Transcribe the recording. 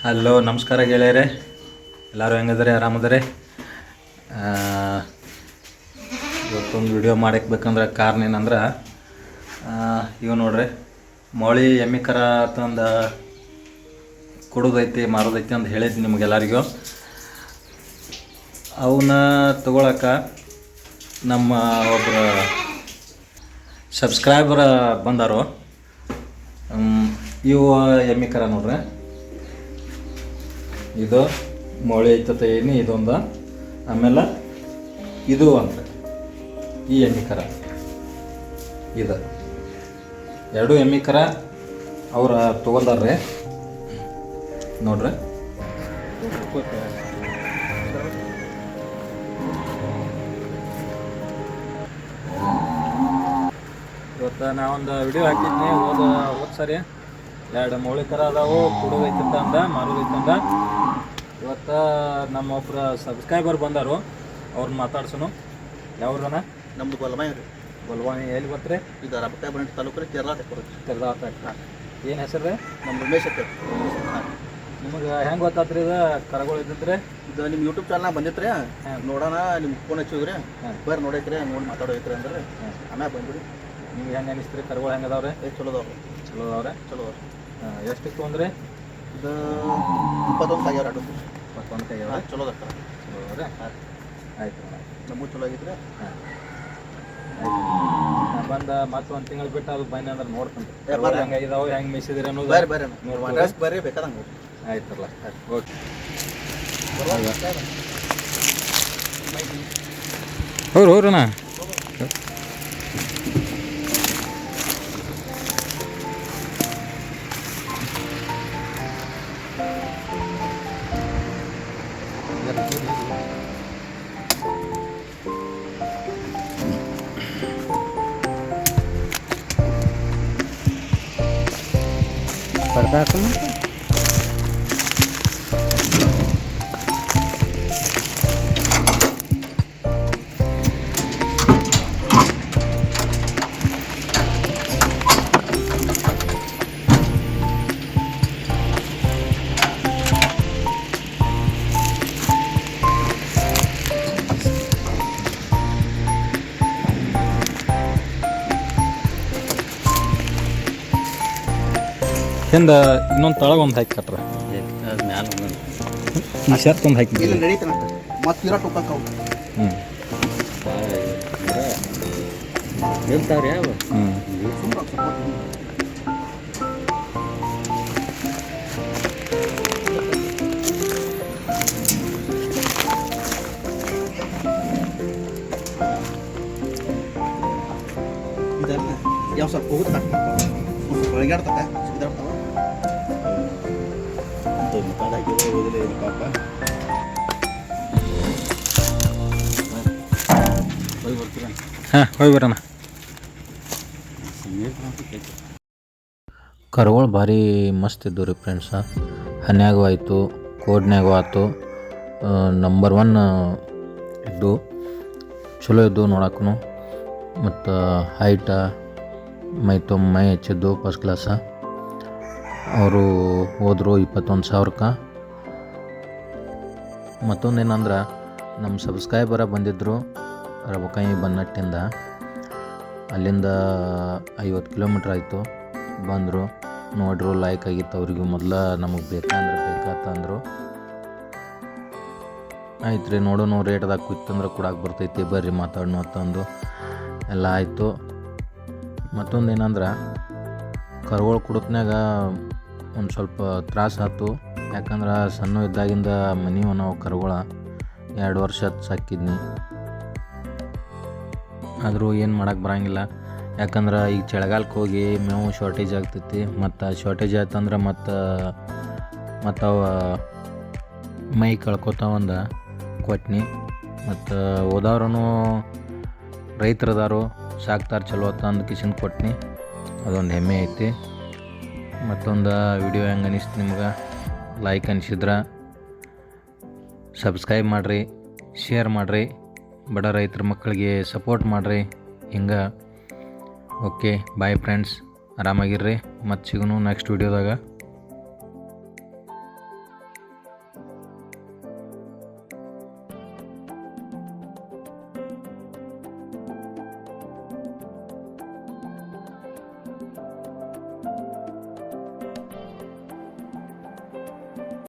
Hello ನಮಸ್ಕಾರ ಗೆಳೆಯರೆ. ಎಲ್ಲರೂ ಹೆಂಗದ್ರಿ ಆರಾಮದರಿ ಇವತ್ತೊಂದು ವಿಡಿಯೋ ಮಾಡಕ್ಕೆ ಬೇಕಂದ್ರೆ ಕಾರಣ ಏನಂದ್ರೆ ಇವು ನೋಡ್ರಿ, ಮೌಳಿ ಎಮ್ಮಿ ಕರ ಕೊಡೋದೈತಿ, ಮಾರೋದೈತಿ ಅಂತ ಹೇಳಿದ್ವಿ ನಿಮಗೆಲ್ಲರಿಗೂ. ಅವನ್ನ ತಗೊಳಕ್ಕೆ ನಮ್ಮ ಒಬ್ಬರು ಸಬ್ಸ್ಕ್ರೈಬರ್ ಬಂದರು. ಇವು ಎಮ್ಮಿ ಕರ ನೋಡ್ರಿ. ಇದು ಮೊಳೆ ಐತತೆ ಏನು, ಇದೊಂದು. ಆಮೇಲೆ ಇದು ಅಂತ. ಈ ಎಮ್ಮಿ ಕರ ಇದು. ಎರಡು ಎಮ್ಮಿ ಕರ ಅವ್ರ ತೊಗೊಂಡಾರ್ರಿ ನೋಡ್ರಿ. ಇವತ್ತು ನಾವೊಂದು ವಿಡಿಯೋ ಹಾಕಿದ್ನಿ, ಹೋದ ಹೋದ ಸರಿ ಎರಡು ಮೌಳಿ ಕರ ಅದಾವು ಕುಡೋದೈತಂತ ಅಂದ ಮಾರೋದೈತಂದ ಇವತ್ತು ನಮ್ಮ ಒಬ್ರು ಸಬ್ಸ್ಕ್ರೈಬರ್ ಬಂದಾರು ಅವ್ರನ್ನ ಮಾತಾಡ್ಸೋನು ಯಾವ್ರನ ನಮ್ದು ಬಲವಾಯಿ ರೀ. ಬಲವಾಯಿ ಎಲ್ಲಿ ಬರ್ತಾರೆ? ಇದು ರಬಕಾಯಿ ಬಂಡಿ ತಾಲೂಕು ರೀ ಕೇರಳ ಬರುತ್ತೆ ಏನು ಹೆಸರು ರೀ? ನಮ್ಮ ರಮೇಶ್ ಅಂತ ನಿಮಗೆ ಹೆಂಗೆ ಗೊತ್ತಾತ್ರಿ ಇದು? ಕರಗಳು ಇದ್ದಿದ್ರೆ? ಇದು ನಿಮ್ಮ ಯೂಟ್ಯೂಬ್ ಚಾನಲ್ ಬಂದಿತ್ತು ರೀ ನೋಡೋಣ ನಿಮ್ಗೆ ಫೋನ್ ಹಚ್ಚಿದ್ರಿ. ಬರ್ ಬರ್ರಿ ನೋಡೈತ್ರಿ ನೋಡಿ ಮಾತಾಡೋೈತ್ರಿ ಅಂದ್ರೆ. ಆಮ್ಯಾಗ ಬಂದ್ಬಿಡಿ. ನಿಮ್ಗೆ ಹೆಂಗೆ ಅನಿಸ್ತೀರಿ? ಕರಗಳು ಹೆಂಗೆ ಅದಾವ್ರಿ? ಚಲೋ ಅದಾವ್ರಿ. ಚಲೋ ಅದಾವ್ರೆ? ಚಲೋ ಅವ್ರಿ ಹಾಂ ಎಷ್ಟಿತ್ತು ತೊಗೊಂಡ್ರಿ ಇದು ಇಪ್ಪತ್ತೊಂದು ಆಗ್ಯಾವ ಎರಡು ಇಪ್ಪತ್ತೊಂದು ಕೈ ಹಾಂ ಚಲೋ ಅದ ಚಲೋ ಅದಾವ್ರೆ? ಆಯ್ತು ನಮಗೂ ಚಲೋ ಆಗಿದ್ರೆ? ಹಾಂ. ಬಂದ ಮತ್ತೆ ಒಂದು ತಿಂಗಳು ಬಿಟ್ಟು ಅದು ಬನ್ನಿ ಅಂದ್ರೆ ನೋಡ್ತೀನಿ. ಹೆಂಗೆ ಇದಾವೆ ಹೆಂಗೆ ಮಿಸಿದ್ರಿ ಅನ್ನೋದು ಬೇರೆ ಬೇರೆ ನೋಡ್ಬೋದು. ಅಡ್ರೆಸ್ ಬರ್ರಿ ಬೇಕಾದಂಗೆ ಆಯ್ತಲ್ಲ ಓಕೆ. ಹೋಗ್ರಿ ಹೋಗ್ರಣ್ಣ पर्दा कौन ಹಿಂದೆ ಇನ್ನೊಂದು ತಳಗ ಒಂದು ಹಾಕಿ ಕಟ್ರ ಈ ಶರ್ಟ್ ಒಂದು ಹಾಕಿ ಇಲ್ಲಿ ನಡೀತಾನ ಮತ್ತೆ. ಇರೋ ಟುಕ್ಕಕ್ಕೆ ಅವು ಹ್ಞೂ ನಿಲ್ತಾವ್ರಿ ಯಾವ ಸ್ವಲ್ಪ ಹೋಗುತ್ತೆ? ಸಪೋರ್ಟ್ ಇದೆಲ್ಲ ಹಾಂ ಕರುಗಳು ಭಾರಿ ಮಸ್ತ್ ಇದ್ದವು ರೀ ಫ್ರೆಂಡ್ಸ ಹನ್ಯಾಗೂ ಆಯಿತು, ಕೋಡ್ನ್ಯಾಗೂ ಆಯ್ತು ನಂಬರ್ ಒನ್ ಇದ್ದು, ಚಲೋ ಇದ್ದು ನೋಡಕ್ಕೂ ಮತ್ತು ಹೈಟ ಮೈ ತುಂಬ ಮೈ ಹೆಚ್ಚಿದ್ದು ಫಸ್ಟ್ ಕ್ಲಾಸ ಅವರು ಹೋದರು ಇಪ್ಪತ್ತೊಂದು ಸಾವಿರಕ್ಕೆ. ಮತ್ತೊಂದು ಏನಂದ್ರೆ ನಮ್ಮ ಸಬ್ಸ್ಕ್ರೈಬರ ಬಂದಿದ್ದರು ರಬಕಾಯಿ ಬನ್ನಟ್ಟಿಂದ. ಅಲ್ಲಿಂದ ಐವತ್ತು ಕಿಲೋಮೀಟ್ರ್ ಆಯಿತು. ಬಂದರು, ನೋಡ್ರು ಲೈಕ್ ಆಗಿತ್ತು ಅವ್ರಿಗೂ ಮೊದಲು ನಮಗೆ ಬೇಕಂದ್ರೆ ಬೇಕಾತಂದರು ಆಯ್ತು ರೀ ನೋಡೋಣ ರೇಟ್ದಾಗ ಕುಯ್ತಂದ್ರೆ ಕೊಡಕ್ಕೆ ಬರ್ತೈತಿ, ಬರ್ರಿ ಮಾತಾಡೋಣ ಅಂತಂದು. ಎಲ್ಲ ಆಯಿತು. ಮತ್ತೊಂದು ಏನಂದ್ರೆ ಕರುಗಳು ಕುಡತ್ನ್ಯಾಗ ಒಂದು ಸ್ವಲ್ಪ ತ್ರಾಸ ಆಯ್ತು ಯಾಕಂದ್ರೆ ಸಣ್ಣ ಇದ್ದಾಗಿಂದ ಮನೆ ನಾವು ಕರುಗಳ ಎರಡು ವರ್ಷ ಸಾಕಿದ್ನಿ. ಆದರೂ ಏನು ಮಾಡೋಕ್ಕೆ ಬರಂಗಿಲ್ಲ. ಯಾಕಂದ್ರೆ ಈಗ ಚಳಿಗಾಲಕ್ಕೆ ಹೋಗಿ ಮೇವು ಶಾರ್ಟೇಜ್ ಆಗ್ತೈತಿ. ಮತ್ತು ಶಾರ್ಟೇಜ್ ಆಯ್ತಂದ್ರೆ ಮತ್ತು ಮತ್ತು ಅವ ಮೈ ಕಳ್ಕೊತಾವಂದ ಕೊಟ್ನಿ. ಮತ್ತು ಓದವ್ರೂ ರೈತರದಾರು ಸಾಕ್ತಾರೆ ಚಲೋ ಅಂತ ಕಿಶನ್ ಕೊಟ್ನಿ. ಅದೊಂದು ಹೆಮ್ಮೆ ಐತಿ. ಮತ್ತೊಂದು ವಿಡಿಯೋ ಹೆಂಗೆ ಅನಿಸ್ತು ನಿಮ್ಗೆ? ಲೈಕ್ ಅನಿಸಿದ್ರೆ ಸಬ್ಸ್ಕ್ರೈಬ್ ಮಾಡಿರಿ ಶೇರ್ ಮಾಡಿರಿ, ಬಡ ರೈತರ ಮಕ್ಕಳಿಗೆ ಸಪೋರ್ಟ್ ಮಾಡಿರಿ, ಹಿಂಗೆ. ಓಕೆ ಬಾಯ್ ಫ್ರೆಂಡ್ಸ್ ಆರಾಮಾಗಿರ್ರಿ. ಮತ್ತು ಸಿಗೋನು ನೆಕ್ಸ್ಟ್ ವಿಡಿಯೋದಾಗ